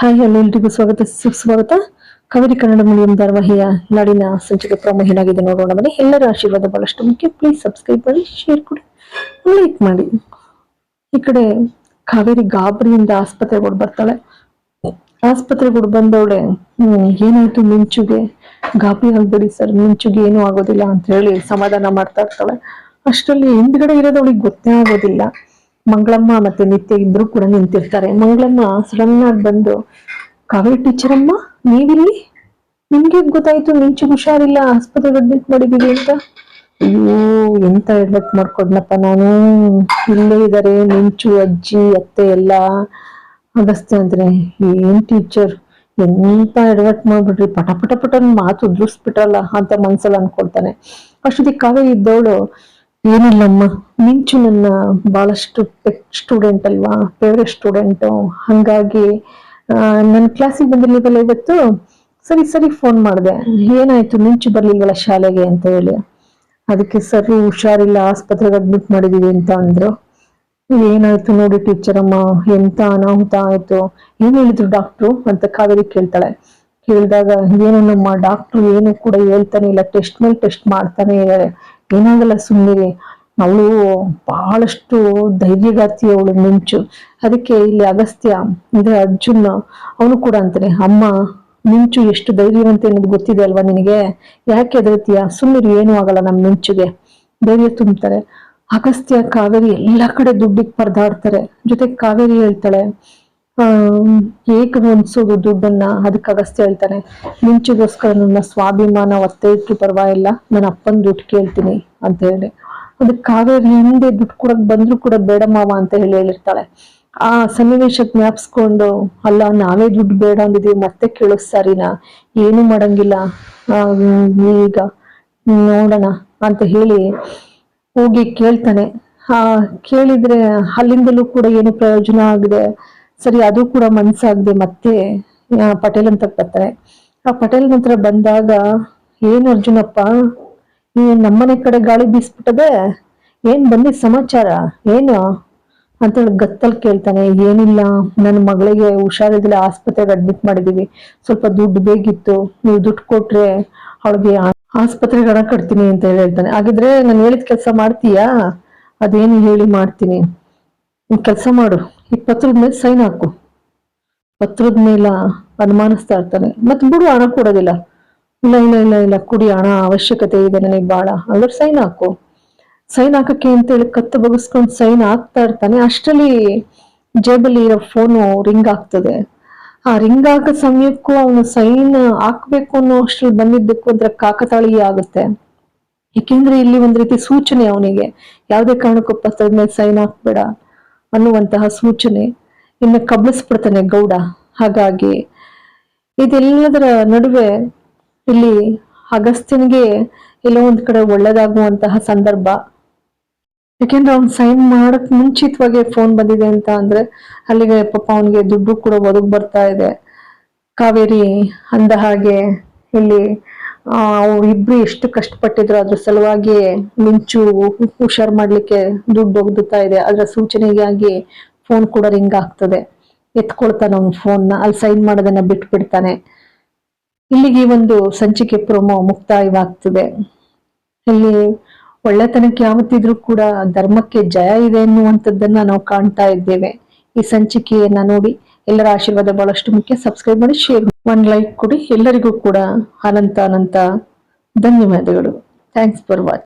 Hi, ಎಲ್ಲರಿಗೂ ಸ್ವಾಗತ, ಸುಸ್ವಾಗತ. ಕಾವೇರಿ ಕನ್ನಡ ಮೀಡಿಯಂ ಧಾರವಾಹಿಯ ನಾಡಿನ ಸಂಚಿಕೆ ಪ್ರಮುಖ ಏನಾಗಿದೆ ನೋಡೋಣ ಬನ್ನಿ. ಎಲ್ಲರ ಆಶೀರ್ವಾದ ಬಹಳಷ್ಟು ಮುಖ್ಯ. ಪ್ಲೀಸ್ ಸಬ್ಸ್ಕ್ರೈಬ್ ಮಾಡಿ ಶೇರ್ ಕೊಡಿ ಲೈಕ್ ಮಾಡಿ. ಈ ಕಡೆ ಕಾವೇರಿ ಗಾಬರಿಯಿಂದ ಆಸ್ಪತ್ರೆಗೆ ಬರ್ತಾಳೆ ಆಸ್ಪತ್ರೆಗೆ ಬಂದವಳೆ ಏನಾಯ್ತು ಮಿಂಚುಗೆ? ಗಾಬರಿ ಆಗ್ಬೇಡಿ ಸರ್, ಮಿಂಚುಗೆ ಏನೂ ಆಗೋದಿಲ್ಲ ಅಂತ ಹೇಳಿ ಸಮಾಧಾನ ಮಾಡ್ತಾ ಇರ್ತಾಳೆ. ಅಷ್ಟರಲ್ಲಿ ಹಿಂದ್ಗಡೆ ಇರೋದವಳಿಗೆ ಗೊತ್ತೇ ಆಗೋದಿಲ್ಲ. ಮಂಗಳಮ್ಮ ಮತ್ತೆ ನಿತ್ಯ ಇಬ್ರು ಕೂಡ ನಿಂತಿರ್ತಾರೆ. ಮಂಗಳಮ್ಮ ಸಡನ್ ಆಗಿ ಬಂದು, ಕಾವೇರಿ ಟೀಚರ್ ಅಮ್ಮ, ನೀವಿಲ್ಲಿ? ನಿಮ್ಗೆ ಗೊತ್ತಾಯ್ತು ಮಿಂಚು ಹುಷಾರಿಲ್ಲ ಆಸ್ಪತ್ರೆಗೆ ಅಡ್ಮಿಟ್ ಮಾಡಿದೀವಿ ಅಂತ? ಅಯ್ಯೋ, ಎಂತ ಅಡ್ಮಿಟ್ ಮಾಡ್ಕೊಡ್ನಪ್ಪ ನಾನು? ಇಲ್ಲೇ ಇದಾರೆ, ಮಿಂಚು, ಅಜ್ಜಿ, ಅತ್ತೆ ಎಲ್ಲ ಅಗಸ್ತೆ ಅಂದ್ರೆ ಏನ್ ಟೀಚರ್ ಎಂತ ಎಡವಟ್ ಮಾಡ್ಬಿಟ್ರಿ, ಪಟ ಪಟ ಪಟ ಮಾತು ಉದ್ರಿಸ್ಬಿಟ್ರಲ್ಲ ಅಂತ ಮನ್ಸಲ್ಲಿ ಅನ್ಕೊಳ್ತಾನೆ. ಅಷ್ಟೊತ್ತಿಗೆ ಕಾವೇರಿ ಇದ್ದವಳು ಏನಿಲ್ಲಮ್ಮ ಮಿಂಚು ನನ್ನ ಬಹಳಷ್ಟು ಸ್ಟೂಡೆಂಟ್ ಅಲ್ವಾ ಫೇವ್ರೆಟ್ ಸ್ಟೂಡೆಂಟ್ ಹಂಗಾಗಿ ನನ್ನ ಕ್ಲಾಸಿಗೆ ಬಂದಿರ್ಲಿಲ್ವಲ್ಲ ಇವತ್ತು ಸರಿ ಸರಿ ಫೋನ್ ಮಾಡಿದೆ. ಏನಾಯ್ತು ಮಿಂಚು ಬರ್ಲಿಲ್ವಲ್ಲ ಶಾಲೆಗೆ ಅಂತ ಹೇಳಿ. ಅದಕ್ಕೆ ಸರಿ, ಹುಷಾರಿಲ್ಲ, ಆಸ್ಪತ್ರೆಗೆ ಅಡ್ಮಿಟ್ ಮಾಡಿದೀವಿ ಅಂತ ಅಂದ್ರು. ಏನಾಯ್ತು ನೋಡಿ ಟೀಚರ್ ಅಮ್ಮ ಎಂತ ಅನಾಹುತ ಆಯ್ತು? ಏನ್ ಹೇಳಿದ್ರು ಡಾಕ್ಟ್ರು ಅಂತ ಕಾವೇರಿ ಕೇಳ್ತಾಳೆ. ಕೇಳಿದಾಗ ಏನು ನಮ್ಮ ಡಾಕ್ಟ್ರು ಏನು ಕೂಡ ಹೇಳ್ತಾನೆ ಇಲ್ಲ. ಟೆಸ್ಟ್ ಮೇಲೆ ಟೆಸ್ಟ್ ಮಾಡ್ತಾನೆ. ಇದ್ದಾರೆ ಏನಾಗಲ್ಲ ಸುಮ್ಮನೆ ಅವಳು ಬಹಳಷ್ಟು ಧೈರ್ಯಗಾತಿ ಅವಳು ಮಿಂಚು. ಅದಕ್ಕೆ ಇಲ್ಲಿ ಅಗಸ್ತ್ಯ ಅಂದ್ರೆ ಅರ್ಜುನ್ ಅವನು ಕೂಡ ಅಂತಾನೆ, ಅಮ್ಮ, ಮಿಂಚು ಎಷ್ಟು ಧೈರ್ಯವಂತ ಅನ್ನೋದು ಗೊತ್ತಿದೆ ಅಲ್ವಾ ನಿನಗೆ? ಯಾಕೆ ಎದುರುತ್ತೀಯ ಸುಮ್ಮನೆ ಏನೂ ಆಗಲ್ಲ ನಮ್ಮ ಮಿಂಚುಗೆ. ಧೈರ್ಯ ತುಂಬ್ತಾರೆ. ಅಗಸ್ತ್ಯ ಕಾವೇರಿ ಎಲ್ಲ ಕಡೆ ದುಡ್ಡಿಗೆ ಪರದಾಡ್ತಾರೆ. ಜೊತೆಗೆ ಕಾವೇರಿ ಹೇಳ್ತಾಳೆ ಏಕ ಹೊಂದ್ಸೋದು ದುಡ್ಡನ್ನ ಅದಕ್ಕೆ ಅಗಸ್ತ್ಯ ಹೇಳ್ತಾನೆ? ಮಿಂಚಿಗೋಸ್ಕರ ನನ್ನ ಸ್ವಾಭಿಮಾನ ಒತ್ತೆ ಇಟ್ಟು ಪರವಾಗಿಲ್ಲ, ನನ್ನ ಅಪ್ಪನ ದುಡ್ಡು ಕೇಳ್ತೀನಿ ಅಂತ ಹೇಳಿ. ಅದಕ್ಕೆ ಕಾವೇರಿ ಹಿಂದೆ ದುಡ್ಡು ಕೊಡಕ್ ಬಂದ್ರು ಕೂಡ ಬೇಡ ಮಾವ ಅಂತ ಹೇಳಿ ಹೇಳಿರ್ತಾಳೆ. ಆ ಸನ್ನಿವೇಶ ಜ್ಞಾಪಿಸ್ಕೊಂಡು, ಅಲ್ಲ, ನಾವೇ ದುಡ್ಡು ಬೇಡ ಅಂದಿದೀವಿ, ಮತ್ತೆ ಕೇಳೋ ಸರಿನಾ? ಏನು ಮಾಡಂಗಿಲ್ಲ. ಈಗ ನೋಡೋಣ ಅಂತ ಹೇಳಿ ಹೋಗಿ ಕೇಳ್ತಾನೆ. ಆ, ಕೇಳಿದ್ರೆ ಅಲ್ಲಿಂದಲೂ ಕೂಡ ಏನು ಪ್ರಯೋಜನ ಆಗಿದೆ. ಸರಿ, ಅದು ಕೂಡ ಮನ್ಸಾಗದೆ ಮತ್ತೆ ಪಟೇಲ್ ಅಂತ ಬರ್ತಾರೆ. ಆ ಪಟೇಲ್ ಹತ್ರ ಬಂದಾಗ, ಏನ್ ಅರ್ಜುನಪ್ಪ ನೀ ನಮ್ಮನೆ ಕಡೆ ಗಾಳಿ ಬೀಸ್ಬಿಟ್ಟದೆ, ಏನ್ ಬಂದಿ ಸಮಾಚಾರ, ಏನು? ಅಂತೇಳಿ ಗತ್ತಲ್ ಕೇಳ್ತಾನೆ. ಏನಿಲ್ಲ ನನ್ನ ಮಗಳಿಗೆ ಹುಷಾರಿದಿಲ್ಲ ಆಸ್ಪತ್ರೆಗೆ ಅಡ್ಮಿಟ್ ಮಾಡಿದೀವಿ. ಸ್ವಲ್ಪ ದುಡ್ಡು ಬೇಕಿತ್ತು, ನೀವು ದುಡ್ಡು ಕೊಟ್ರೆ ಅವಳಿಗೆ ಆಸ್ಪತ್ರೆಗೆ ಹಣ ಕಟ್ತೀನಿ ಅಂತ ಹೇಳಿ ಹೇಳ್ತಾನೆ. ಹಾಗಿದ್ರೆ ನಾನು ಹೇಳಿದ ಕೆಲಸ ಮಾಡ್ತೀಯಾ? ಅದೇನು ಹೇಳಿ ಮಾಡ್ತೀನಿ. ಕೆಲಸ ಮಾಡು. ಈ ಪತ್ರದ ಮೇಲೆ ಸೈನ್ ಹಾಕು. ಪತ್ರದ ಮೇಲೆ ಅನುಮಾನಿಸ್ತಾ ಇರ್ತಾನೆ. ಮತ್ತೆ ಬಿಡು, ಹಣ ಕೊಡೋದಿಲ್ಲ. ಇಲ್ಲ ಇಲ್ಲ ಇಲ್ಲ ಇಲ್ಲ, ಕುಡಿ ಹಣ, ಅವಶ್ಯಕತೆ ಇದೆ ನನಗೆ ಭಾಳ ಅಂದ್ರೆ ಸೈನ್ ಹಾಕು. ಸೈನ್ ಹಾಕಕ್ಕೆ ಅಂತೇಳಿ ಕತ್ತು ಬಗಸ್ಕೊಂಡು ಸೈನ್ ಹಾಕ್ತಾ ಇರ್ತಾನೆ. ಅಷ್ಟರಲ್ಲಿ ಜೇಬಲ್ಲಿ ಇರೋ ಫೋನು ರಿಂಗ್ ಆಗ್ತದೆ. ಆ ರಿಂಗ್ ಹಾಕೋ ಸಮಯಕ್ಕೂ ಅವನು ಸೈನ್ ಹಾಕ್ಬೇಕು ಅನ್ನೋ ಅಷ್ಟ್ರಲ್ಲಿ ಬಂದಿದ್ದಕ್ಕೂ ಅಂದ್ರೆ ಕಾಕತಾಳೀಯ ಆಗುತ್ತೆ. ಏಕೆಂದ್ರೆ ಇಲ್ಲಿ ಒಂದ್ ರೀತಿ ಸೂಚನೆ ಅವನಿಗೆ. ಯಾವುದೇ ಕಾರಣಕ್ಕೂ ಪತ್ರದ ಮೇಲೆ ಸೈನ್ ಹಾಕ್ಬೇಡ. ಅನ್ನುವಂತಹ ಸೂಚನೆ, ಇನ್ನು ಕಬಳಿಸ್ಬಿಡ್ತಾನೆ ಗೌಡ. ಹಾಗಾಗಿ ಇದೆಲ್ಲದರ ನಡುವೆ ಇಲ್ಲಿ ಅಗಸ್ತ್ಯನಿಗೆ ಎಲ್ಲೋ ಒಂದು ಕಡೆ ಒಳ್ಳೇದಾಗುವಂತಹ ಸಂದರ್ಭ. ಯಾಕೆಂದ್ರೆ ಅವ್ನು ಸೈನ್ ಮಾಡಕ್ ಮುಂಚಿತವಾಗಿ ಫೋನ್ ಬಂದಿದೆ ಅಂತ ಅಂದ್ರೆ ಅಲ್ಲಿಗೆ ಪಾಪ ಅವನಿಗೆ ದುಡ್ಡು ಕೂಡ ಒದಗಿ ಬರ್ತಾ ಇದೆ. ಕಾವೇರಿ ಅಂದ ಹಾಗೆ ಇಲ್ಲಿ ಇಬ್ರು ಎಷ್ಟು ಕಷ್ಟಪಟ್ಟಿದ್ರು ಅದ್ರ ಸಲುವಾಗಿ ಮಿಂಚು ಹುಷಾರ್ ಮಾಡ್ಲಿಕ್ಕೆ ದುಡ್ಡು ಒಗ್ದುತ್ತಾ ಇದೆ. ಅದ್ರ ಸೂಚನೆಗಾಗಿ ಫೋನ್ ಕೂಡ ರಿಂಗ್ ಆಗ್ತದೆ. ಎತ್ಕೊಳ್ತಾನೆ ಅವ್ನ ಫೋನ್ನ ಅಲ್ಲಿ ಸೈನ್ ಮಾಡೋದನ್ನ ಬಿಟ್ಬಿಡ್ತಾನೆ. ಇಲ್ಲಿಗೆ ಒಂದು ಸಂಚಿಕೆ ಪ್ರೋಮೋ ಮುಕ್ತಾಯವಾಗ್ತದೆ. ಇಲ್ಲಿ ಒಳ್ಳೆತನಕ್ಕೆ ಯಾವತ್ತಿದ್ರೂ ಕೂಡ ಧರ್ಮಕ್ಕೆ ಜಯ ಇದೆ ಎನ್ನುವಂಥದ್ದನ್ನ ನಾವು ಕಾಣ್ತಾ ಇದ್ದೇವೆ. ಈ ಸಂಚಿಕೆಯನ್ನ ನೋಡಿ ಎಲ್ಲರ ಆಶೀರ್ವಾದ ಬಹಳಷ್ಟು ಮುಖ್ಯ. ಸಬ್ಸ್ಕ್ರೈಬ್ ಮಾಡಿ ಶೇರ್ ಒನ್ ಲೈಕ್ ಕೊಡಿ. ಎಲ್ಲರಿಗೂ ಕೂಡ ಅನಂತ ಅನಂತ ಧನ್ಯವಾದಗಳು. Thanks for watch